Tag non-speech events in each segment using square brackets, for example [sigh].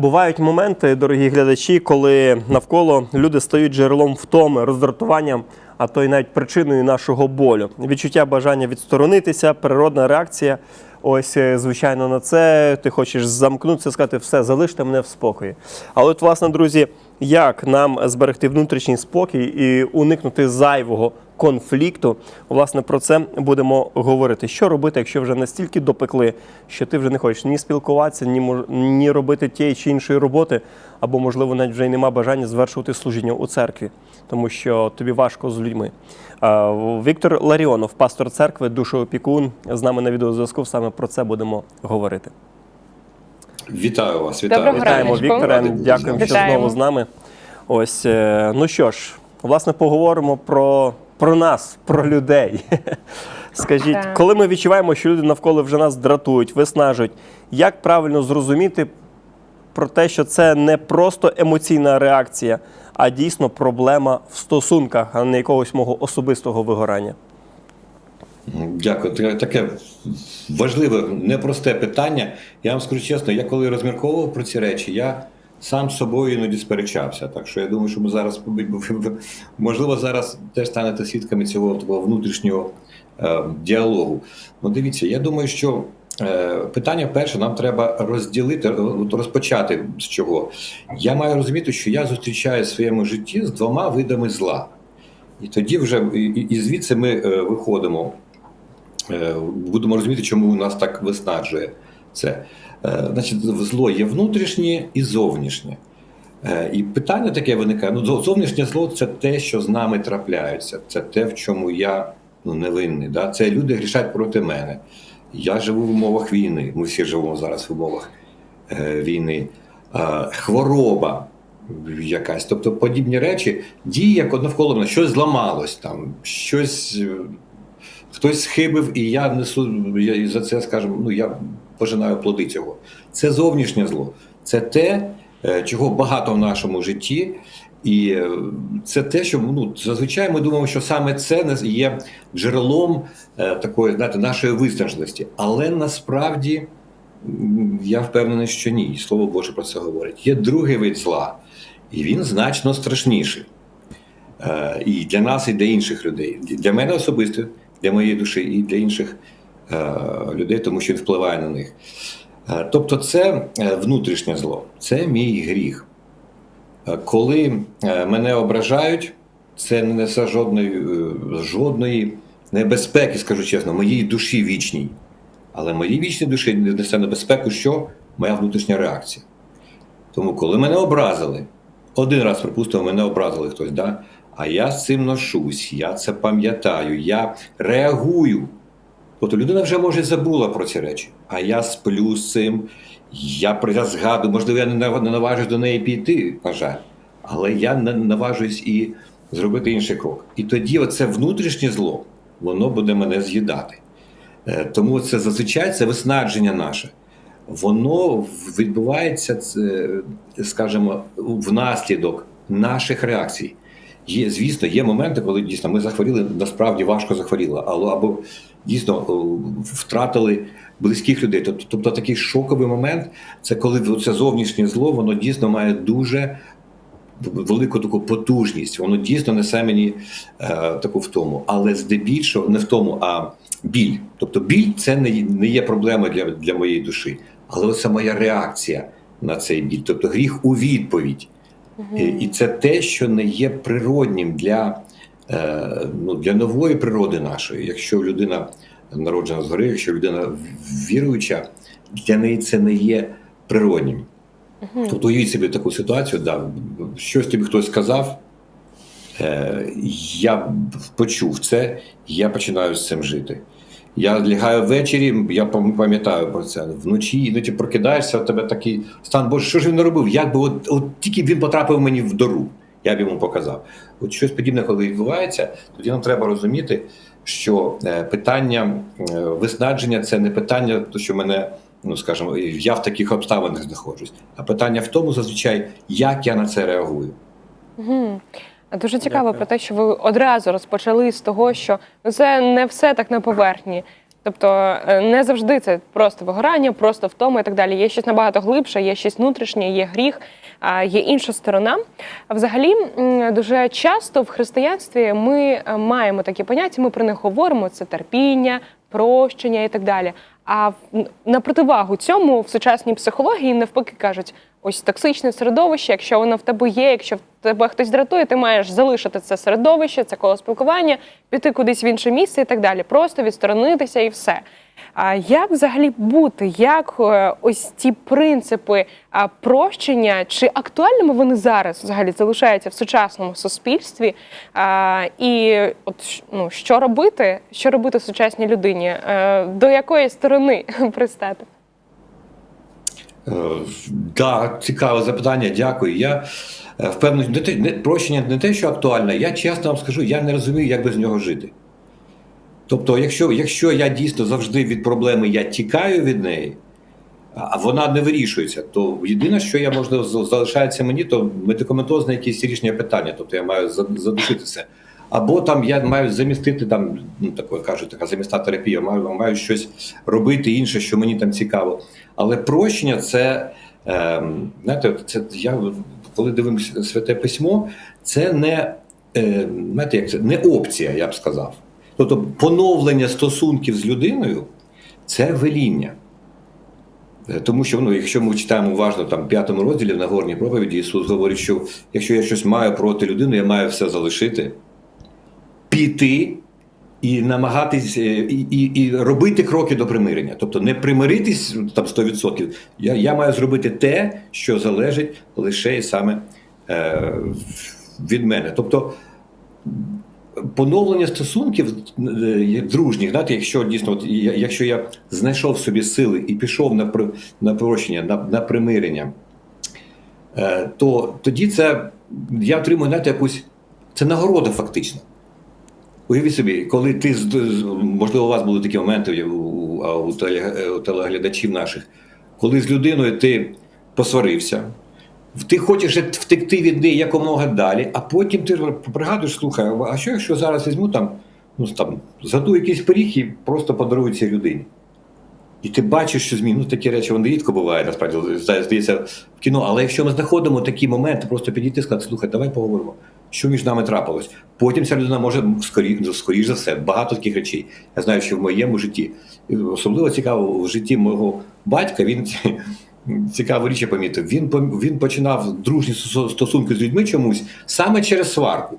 Бувають моменти, дорогі глядачі, коли навколо люди стають джерелом втоми, роздратуванням, а то й навіть причиною нашого болю. Відчуття бажання відсторонитися, природна реакція. Ось, е, звичайно, на це ти хочеш замкнутися, сказати, все, залиште мене в спокої. Але от, власне, друзі, як нам зберегти внутрішній спокій і уникнути зайвого конфлікту? Власне, про це будемо говорити. Що робити, якщо вже настільки допекли, що ти вже не хочеш ні спілкуватися, ні, мож- ні робити тієї чи іншої роботи, або, можливо, навіть вже й нема бажання звершувати служіння у церкві, тому що тобі важко з людьми. Віктор Ларіонов, пастор церкви, душоопікун, з нами на відеозв'язку. Саме про це будемо говорити. Вітаю вас, вітаю. Доброго Вітаємо. Вікторе. Дякуємо, що Вітаємо. знову з нами. Ось, е, ну що ж, власне, поговоримо про, про нас, про людей. [laughs] Скажіть, Так. коли ми відчуваємо, що люди навколо вже нас дратують, виснажують, як правильно зрозуміти про те, що це не просто емоційна реакція, а дійсно проблема в стосунках, а не якогось мого особистого вигорання? Дякую. Таке- Таке важливе, непросте питання. Я вам скажу чесно, я коли розмірковував про ці речі, я сам з собою іноді сперечався. Так що я думаю, що ми зараз [laughs] можливо зараз теж станете свідками цього такого внутрішнього е, діалогу. Ну, дивіться, я думаю, що е, питання перше, нам треба розділити, е, розпочати з чого. Я маю розуміти, що я зустрічаю в своєму житті з двома видами зла. І тоді вже і, звідси ми е, виходимо, будемо розуміти, чому нас так виснажує це. Е, значить, зло є внутрішнє і зовнішнє. Е, і питання таке виникає: ну, зовнішнє зло це те, що з нами трапляється, це те, в чому я ну, невинний. Да? Це люди грішать проти мене. Я живу в умовах війни. Ми всі живемо зараз в умовах е, війни. Хвороба якась. Тобто подібні речі, дії, як навколо мене, щось зламалось там, щось. Хтось схибив, і я несу я за це, скажімо, ну я пожинаю плоди цього. Це зовнішнє зло. Це те, е, чого багато в нашому житті, і е, це те, що ну, зазвичай ми думаємо, що саме це є джерелом е, такої знаєте, нашої виснаженості. Але насправді я впевнений, що ні. Слово Боже про це говорить. Є другий вид зла, і він значно страшніший. І для нас, і для інших людей. Для мене особисто, для моєї душі, і для інших людей, тому що він впливає на них. Е, Тобто, це е, внутрішнє зло, це мій гріх. Е, Коли е, мене ображають, це не несе жодної, е, жодної небезпеки, скажу чесно, моїй душі вічній. Але моїй вічній душі несе небезпеку, що моя внутрішня реакція. Тому, коли мене образили, один раз, припустимо, мене образили хтось, да? а я з цим ношусь, я це пам'ятаю, я реагую. Тобто людина вже може забула про ці речі, а я сплю з цим, я про це згадую, можливо, я не наважусь до неї піти, на жаль, але я не наважуюсь і зробити інший крок. І тоді оце внутрішнє зло, воно буде мене з'їдати. Е, Тому це зазвичай це виснадження наше. Воно відбувається, скажімо, внаслідок наших реакцій. Є, звісно, є моменти, коли дійсно ми захворіли, насправді важко захворіли, або дійсно втратили близьких людей. Тобто, тобто такий шоковий момент це коли це зовнішнє зло, воно дійсно має дуже велику таку потужність. Воно дійсно несе мені е, таку втому. Але здебільшого не втому, а біль. Тобто біль це не, не є проблемою для, для моєї душі, але оце моя реакція на цей біль. Тобто гріх у відповідь. І, і це те, що не є природнім для, е, ну, для нової природи нашої. Якщо людина народжена згори, якщо людина віруюча, для неї це не є природнім. Тобто уявіть собі таку ситуацію, да, щось тобі хтось сказав, е, я почув це, я починаю з цим жити. Я лягаю ввечері, я пам'ятаю про це. Вночі іноді прокидаєшся, у тебе такий стан, боже, що ж він не робив? Як би от, от тільки він потрапив мені в дору, я б йому показав. От щось подібне, коли відбувається, тоді нам треба розуміти, що е, питання виснадження це не питання, то що мене, ну скажімо, я в таких обставинах знаходжусь, а питання в тому, зазвичай, як я на це реагую. Мгм. Дуже цікаво Дякую. про те, що ви одразу розпочали з того, що це не все так на поверхні. Тобто е, не завжди це просто вигорання, просто втома і так далі. Є щось набагато глибше, є щось внутрішнє, є гріх, є інша сторона. А взагалі, дуже часто в християнстві ми е, маємо такі поняття, ми про них говоримо: це терпіння, прощення і так далі. А на противагу цьому в сучасній психології навпаки кажуть: ось токсичне середовище, якщо воно в тебе є, якщо в тебе хтось дратує, ти маєш залишити це середовище, це коло спілкування, піти кудись в інше місце і так далі. Просто відсторонитися і все. А як взагалі бути? Як е, ось ці принципи прощення, чи актуальними вони зараз взагалі залишаються в сучасному суспільстві? А, і от ну, що робити? Що робити сучасній людині? Е, До якої сторони [laughs] пристати? Е, Так, цікаве запитання, дякую. Я е, впевнений, не не, прощення не те, що актуальне, я чесно вам скажу, я не розумію, як без нього жити. Тобто, якщо, якщо я дійсно завжди від проблеми я тікаю від неї, а вона не вирішується, то єдине, що я можливо залишається мені, то медикаментозне якісь рішення питання. Тобто я маю за- задушити це. Або там я маю замістити там, ну таке кажуть, така замісна терапія, маю, маю щось робити інше, що мені там цікаво. Але прощення це, ем, знаєте, це я коли дивимося святе письмо, це не, е, знаєте, як це не опція, я б сказав. Тобто поновлення стосунків з людиною це веління. Е, Тому що ну, якщо ми читаємо уважно там в п'ятому розділі в Нагорній проповіді, Ісус говорить, що якщо я щось маю проти людини, я маю все залишити, піти і намагатись е, і, і, і робити кроки до примирення. Тобто не примиритись там 100%. Я, я маю зробити те, що залежить лише і саме е, від мене. Тобто поновлення стосунків е, дружніх, знаєте, якщо дійсно, от, якщо я знайшов собі сили і пішов на, на прощення, на, на примирення, е, то тоді це я отримую знаєте, якусь це нагорода фактично. Уявіть собі, коли ти можливо, у вас були такі моменти у, у, у телеглядачів наших, коли з людиною ти посварився, ти хочеш втекти від неї якомога далі, а потім ти пригадуєш, слухай, а що якщо зараз візьму там, ну там, згаду якийсь пиріг і просто подарую цій людині. І ти бачиш, що змін, ну такі речі вони рідко бувають, насправді здається в кіно. Але якщо ми знаходимо такі моменти, просто підійти і сказати, слухай, давай поговоримо, що між нами трапилось. Потім ця людина може скорі, ну, скоріш за все, багато таких речей. Я знаю, що в моєму житті, особливо цікаво в житті мого батька, він цікаву річ помітив. Він він починав дружні стосунки з людьми чомусь саме через сварку.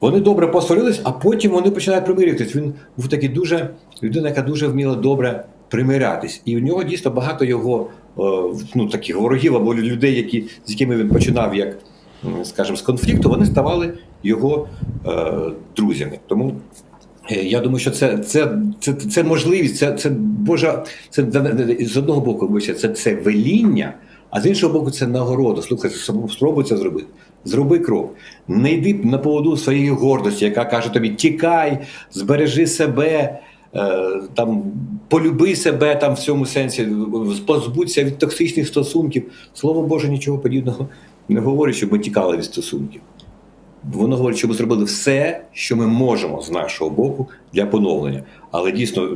Вони добре посварились, а потім вони починають примирюватись. Він був такий дуже людина, яка дуже вміла добре примирятись. І у нього дійсно багато його е, ну, таких ворогів або людей, які, з якими він починав як, скажімо, з конфлікту, вони ставали його е, друзями. Тому е, я думаю, що це, це, це, це можливість, це, це Божа, це з одного боку, це, це веління, а з іншого боку, це нагорода. Слухай, спробуй це зробити. Зроби крок. Не йди на поводу своєї гордості, яка каже тобі: тікай, збережи себе, е, там, полюби себе там в цьому сенсі, позбудься від токсичних стосунків. Слово Боже, нічого подібного не говорить, щоб ми тікали від стосунків. Воно говорить, що ми зробили все, що ми можемо з нашого боку для поновлення. Але дійсно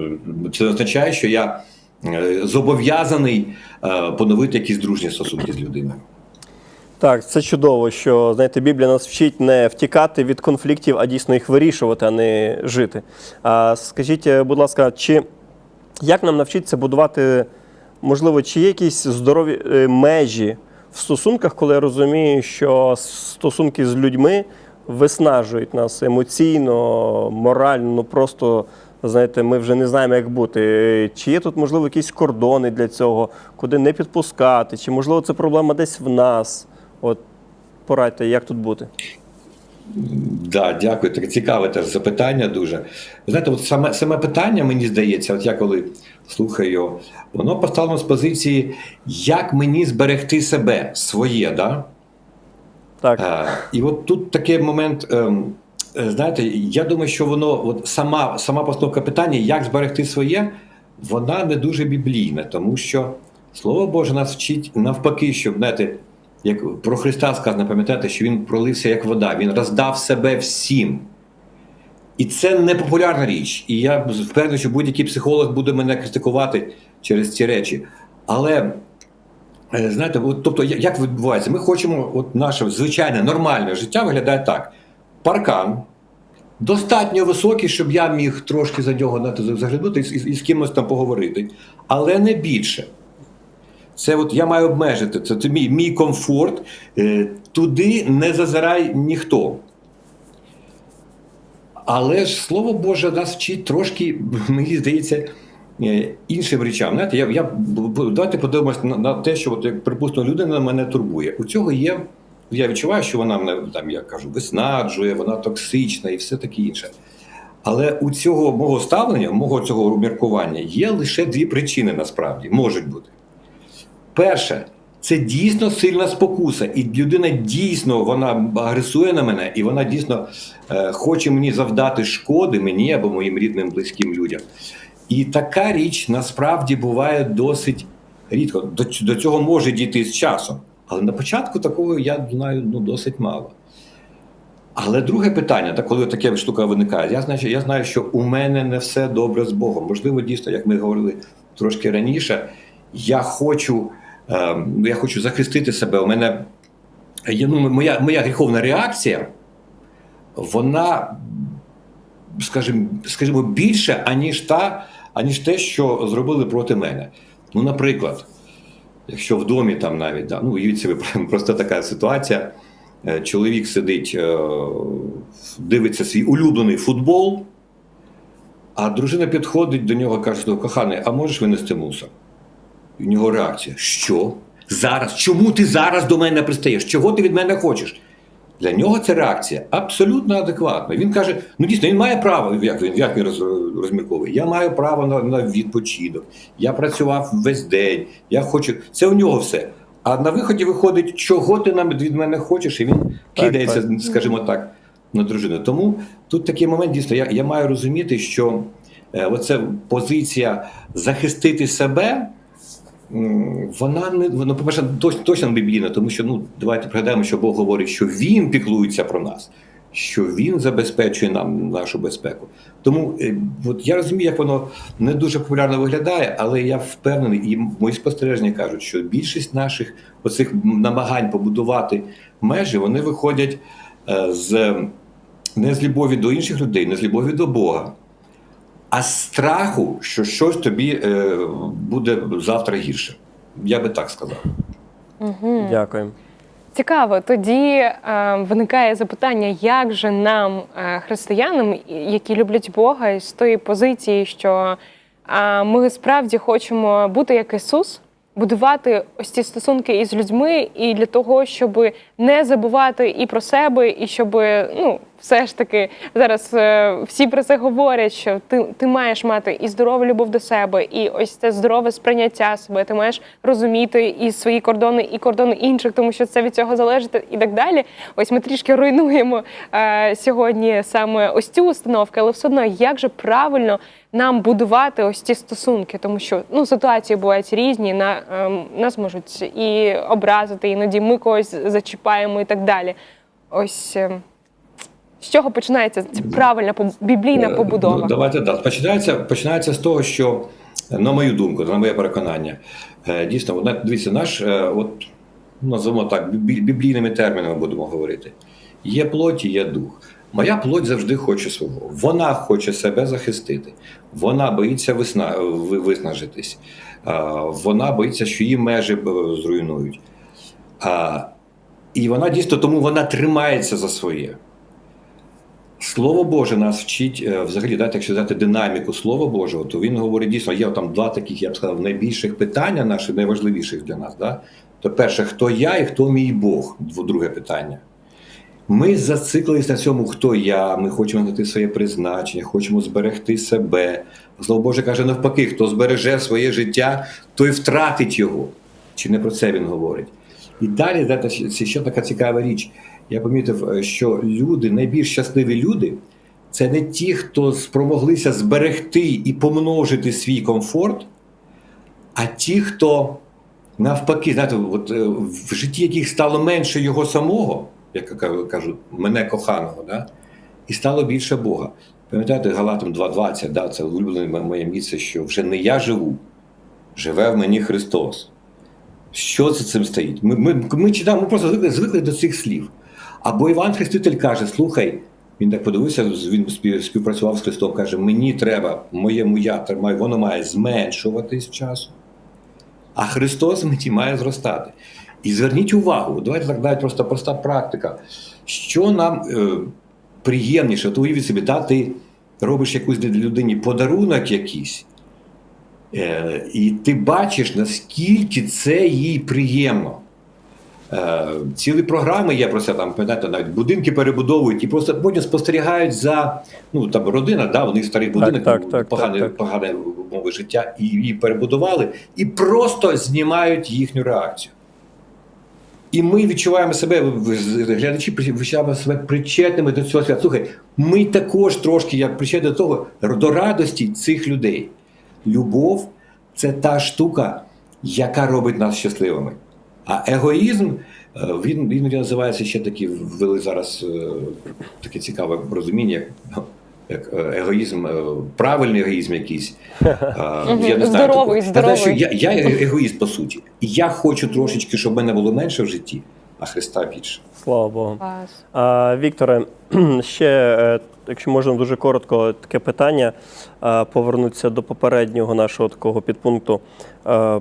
це означає, що я е, зобов'язаний е, поновити якісь дружні стосунки з людиною. Так, це чудово, що знаєте, Біблія нас вчить не втікати від конфліктів, а дійсно їх вирішувати, а не жити. А скажіть, е, будь ласка, чи як нам навчитися будувати, можливо, чи є якісь здорові межі в стосунках, коли я розумію, що стосунки з людьми виснажують нас емоційно, морально, ну просто. Знаєте, ми вже не знаємо, як бути. Чи є тут, можливо, якісь кордони для цього, куди не підпускати, чи можливо це проблема десь в нас? От порадьте, як тут бути? Да, дякую. Таке цікаве теж запитання дуже. Знаєте, от саме, саме питання, мені здається, от я коли слухаю його, воно поставлено з позиції, як мені зберегти себе, своє, да? Так, Е, І от тут такий момент. ем, е, Знаєте, я думаю, що воно, от сама, сама постановка питання, як зберегти своє, вона не дуже біблійна, тому що Слово Боже нас вчить навпаки, щоб знаєте, як про Христа сказано, пам'ятаєте, що Він пролився як вода, Він роздав себе всім. І це не популярна річ. І я впевнений, що будь-який психолог буде мене критикувати через ці речі. Але е, знаєте, от, тобто, як відбувається? Ми хочемо, от наше звичайне нормальне життя виглядає так: паркан. Достатньо високий, щоб я міг трошки за нього заглянути і, з- і з кимось там поговорити, але не більше. Це от я маю обмежити. Це, це мій, мій комфорт. Е, туди не зазирай ніхто. Але ж слово Боже нас вчить трошки, мені здається, е, іншим речам. Знаєте, я, я, давайте подивимось на, на те, що, от, як, припустимо, людина мене турбує. У цього є. Я відчуваю, що вона мене там, я кажу, виснаджує, вона токсична і все таке інше. Але у цього мого ставлення, мого цього міркування є лише дві причини насправді можуть бути. Перше, це дійсно сильна спокуса, і людина дійсно вона агресує на мене, і вона дійсно е, хоче мені завдати шкоди мені або моїм рідним близьким людям. І така річ насправді буває досить рідко. До, до цього може дійти з часом. Але на початку такого я знаю ну, досить мало. Але друге питання, так коли таке штука виникає, я знаю, я знаю, що у мене не все добре з Богом. Можливо, дійсно, як ми говорили трошки раніше, я хочу, я хочу захистити себе. У мене ну, моя, моя гріховна реакція, вона, скажімо, скажімо, більше, аніж та, аніж те, що зробили проти мене. Ну, наприклад, якщо в домі там навіть, да, ну, уявіть собі, [laughs] просто така ситуація. Е, Чоловік сидить, е, дивиться свій улюблений футбол, а дружина підходить до нього каже: «Ну, коханий, а можеш винести мусор? І в нього реакція: Що? Зараз? Чому ти зараз до мене пристаєш? Чого ти від мене хочеш? Для нього ця реакція абсолютно адекватна. Він каже: ну дійсно, він має право, як він, як він роз- розмірковує. Я маю право на, на відпочинок. Я працював весь день, я хочу. Це у нього все. А на виході виходить, чого ти нам від мене хочеш, і він Так, кидається, так. скажімо так, на дружину. Тому тут такий момент дійсно, я, я маю розуміти, що е, оця позиція захистити себе. Вона не ну, по-перше, точно, точно біблійна, тому що ну давайте пригадаємо, що Бог говорить, що Він піклується про нас, що Він забезпечує нам нашу безпеку. Тому е, от я розумію, як воно не дуже популярно виглядає, але я впевнений, і мої спостереження кажуть, що більшість наших оцих намагань побудувати межі вони виходять е, з не з любові до інших людей, не з любові до Бога, а страху, що щось тобі е, буде завтра гірше. Я би так сказав. Угу. Дякую. Цікаво. Тоді е, виникає запитання, як же нам, е, християнам, які люблять Бога, з тої позиції, що е, ми справді хочемо бути як Ісус, будувати ось ці стосунки із людьми, і для того, щоб не забувати і про себе, і щоб ну. Все ж таки зараз е, всі про це говорять, що ти, ти маєш мати і здорову любов до себе, і ось це здорове сприйняття себе. Ти маєш розуміти і свої кордони, і кордони інших, тому що це від цього залежить і так далі. Ось ми трішки руйнуємо е, сьогодні саме ось цю установку, але все одно як же правильно нам будувати ось ці стосунки, тому що ну ситуації бувають різні. На ем, нас можуть і образити, іноді ми когось зачіпаємо і так далі. Ось. ем, з чого починається ця правильна біблійна Е, побудова? Давайте так. Починається, починається з того, що, на мою думку, на моє переконання, е, дійсно, дивіться, наш, е, от, називаємо так, біблійними термінами будемо говорити. Є плоть і є дух. Моя плоть завжди хоче свого. Вона хоче себе захистити. Вона боїться висна, виснажитись. Вона боїться, що її межі е, зруйнують. А, І вона дійсно тому вона тримається за своє. Слово Боже нас вчить е, взагалі, дайте, якщо взяти динаміку Слова Божого, то він говорить дійсно, є там два таких, я б сказав, найбільших питання, наших найважливіших для нас. Да? То перше, хто я і хто мій Бог? Друге питання. Ми зациклились на цьому, хто я. Ми хочемо знайти своє призначення, хочемо зберегти себе. Слово Боже каже, навпаки, хто збереже своє життя, той втратить його. Чи не про це він говорить? І далі, це ще така цікава річ. Я помітив, е, що люди, найбільш щасливі люди, це не ті, хто спромоглися зберегти і помножити свій комфорт, а ті, хто навпаки, знаєте, от, е, в житті яких стало менше його самого, як кажуть, мене коханого, да? і стало більше Бога. Пам'ятаєте, Галатам 2.20, да, це улюблене моє місце, що вже не я живу, живе в мені Христос. Що це цим стоїть? Ми, ми, ми читаємо, ми просто звикли, звикли до цих слів. Або Іван Хреститель каже: слухай, він так подивився, він співпрацював з Христом, каже: мені треба, моєму я, воно має зменшуватись часу, а Христос мені має зростати. І зверніть увагу, давайте так навіть просто проста практика. Що нам е, приємніше, от уявіть собі, да, ти робиш якусь людині подарунок якийсь, е, і ти бачиш, наскільки це їй приємно. Е, цілі програми є про це, там, пам'ятаєте, навіть будинки перебудовують і просто потім спостерігають за ну, там, родина, да, них старий будинок, так, так, погане, так, так. погане умови життя, і її перебудували, і просто знімають їхню реакцію. І ми відчуваємо себе, глядачі відчуваємо себе причетними до цього свята. Слухай, ми також трошки як причетні до того, до радості цих людей. Любов це та штука, яка робить нас щасливими. А егоїзм, е, він називається ще такі, ввели зараз е, таке цікаве розуміння, як, як е, егоїзм, правильний егоїзм якийсь. Я не знаю, Здоровий, знаю, що я, я егоїст, по суті. Я хочу трошечки, щоб мене було менше в житті, а Христа більше. Слава Богу. А, Вікторе, [clears throat] ще, якщо можна дуже коротко, таке питання. е, Повернутися до попереднього нашого такого підпункту. Е,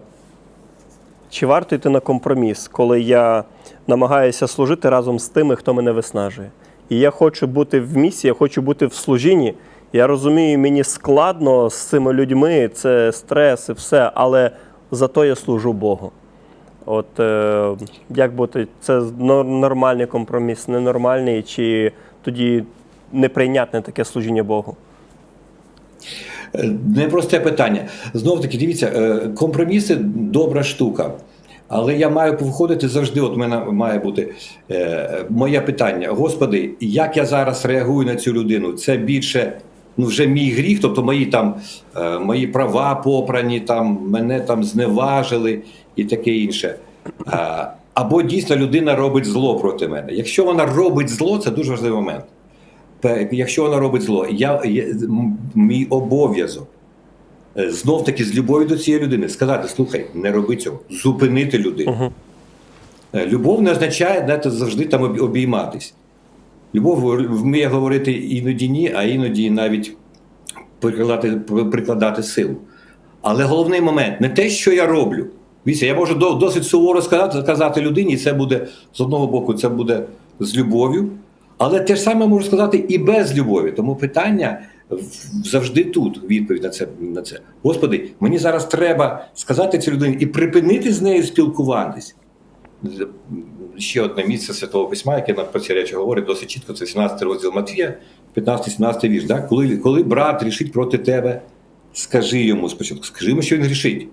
Чи варто йти на компроміс, коли я намагаюся служити разом з тими, хто мене виснажує? І я хочу бути в місії, я хочу бути в служінні. Я розумію, мені складно з цими людьми, це стрес і все, але зато я служу Богу. От е, як бути, це нормальний компроміс, ненормальний, чи тоді неприйнятне таке служіння Богу? Е, Непросте питання. Знов таки, дивіться, е, компроміси добра штука. Але я маю виходити завжди. От мене має бути е, моє питання: Господи, як я зараз реагую на цю людину? Це більше ну, вже мій гріх, тобто мої там е, мої права попрані, там мене там зневажили і таке інше. А, або дійсно людина робить зло проти мене. Якщо вона робить зло, це дуже важливий момент. Якщо вона робить зло, я, я мій обов'язок знов таки з любов'ю до цієї людини сказати: слухай, не роби цього, зупинити людину. Е, Любов не означає знаєте, завжди там обійматись. Любов вміє говорити іноді ні, а іноді навіть прикладати, прикладати силу. Але головний момент не те, що я роблю. Дивіться, я можу досить суворо сказати, сказати людині, і це буде з одного боку, це буде з любов'ю, але те ж саме можу сказати і без любові. Тому питання завжди тут відповідь на це. На це. Господи, мені зараз треба сказати цій людині і припинити з нею спілкуватись. Ще одне місце Святого Письма, яке нам про ці речі говорить досить чітко, це 17 розділ Матвія, 15-17 вірш. Да? Коли, коли брат рішить проти тебе, скажи йому спочатку, скажи йому, що він грішить.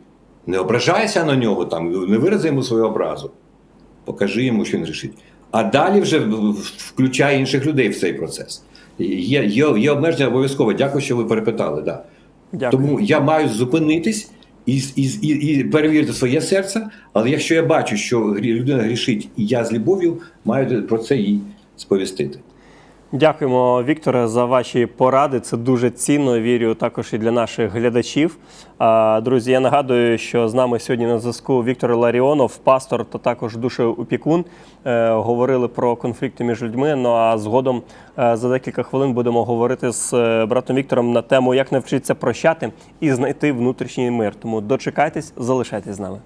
Не ображайся на нього, там, не вирази йому свою образу. Покажи йому, що він грішить. А далі вже в- в- інших людей в цей процес. Є, є, є обмеження обов'язково. Дякую, що ви перепитали. Да. Дякую. Тому я маю зупинитись і, і, і, і перевірити своє серце. Але якщо я бачу, що людина грішить, і я з любов'ю, маю про це їй сповістити. Дякуємо, Вікторе, за ваші поради. Це дуже цінно. Вірю також і для наших глядачів. Друзі, я нагадую, що з нами сьогодні на зв'язку Віктор Ларіонов, пастор та також душеопікун. Е, Говорили про конфлікти між людьми. Ну а згодом е, за декілька хвилин будемо говорити з е, братом Віктором на тему, як навчитися прощати і знайти внутрішній мир. Тому дочекайтесь, залишайтесь з нами.